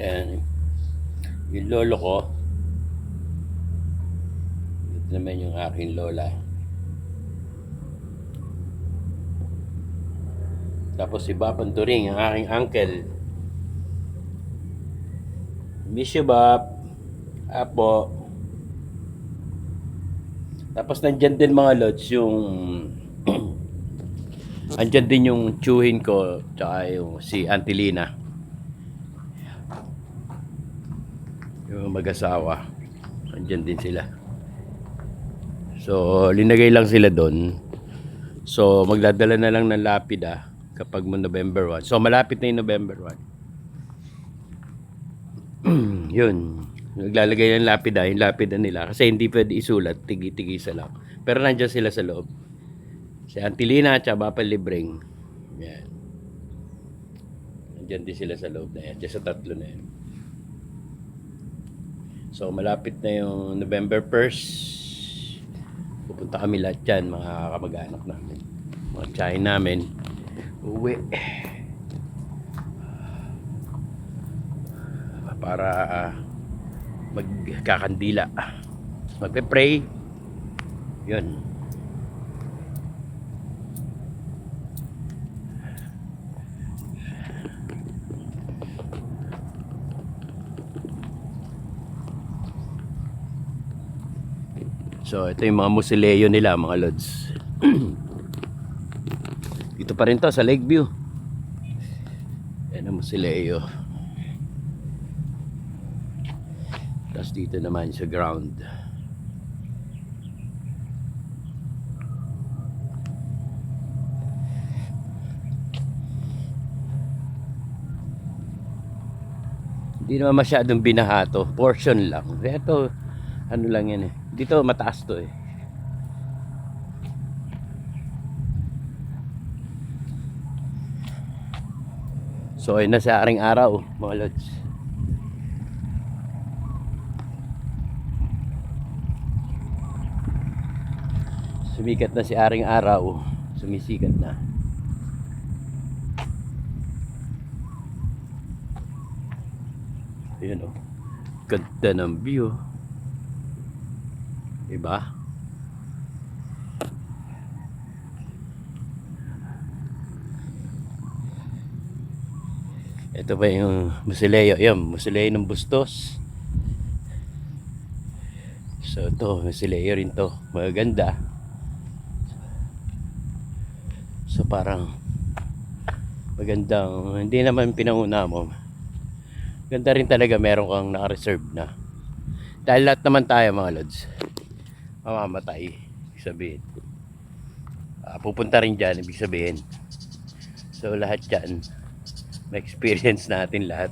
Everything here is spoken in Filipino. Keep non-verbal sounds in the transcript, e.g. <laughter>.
Yan. Yung lolo ko. Ito naman yung aking lola. Tapos si Bapang Turing, ang aking uncle. Miss you, Bap. Apo. Tapos nandyan din mga lods yung <clears throat> andyan din yung tsuhin ko tsaka yung si Auntie Yung mag-asawa. Andyan din sila. So, linagay lang sila doon. So, magdadala na lang ng lapida kapag mo November 1. So, malapit na yung November 1. <clears throat> Yun. Naglalagay ng lapida, yung lapida nila. Kasi hindi pwede isulat, tigi-tigi sa lang. Pero nandiyan sila sa loob. Si Auntie Lina at Bapa Libreng. Yan. Nandiyan din sila sa loob na yan. Diyan sa tatlo na yan. So, malapit na yung November 1st. Pupunta kami lahat dyan, mga kamag-anak namin. Mga tsahin namin. Uwi. Para ah, magkakandila. Magpe-pray. Yun. So, ito yung mga musileo nila, mga lods. <clears throat> Dito pa rin to sa Lakeview. Yan ang musileo. Tapos dito naman sa ground. Hindi naman masyadong binahato. Portion lang. Ito, ano lang yan eh. Dito mataas to eh. So ayun na sa aring araw mga lods. Sumikat na si aring araw. Sumisikat na. Ayun oh. Ganda ng view. Diba? Ito pa yung musileo. Yan, musileo ng bustos. So ito, musileo rin to. Maganda. So parang magandang, hindi naman pinanguna mo. Ganda rin talaga meron kang naka-reserve na. Dahil lahat naman tayo mga lods mamamatay ibig sabihin. Ah, pupunta rin dyan ibig sabihin. So lahat dyan may experience natin lahat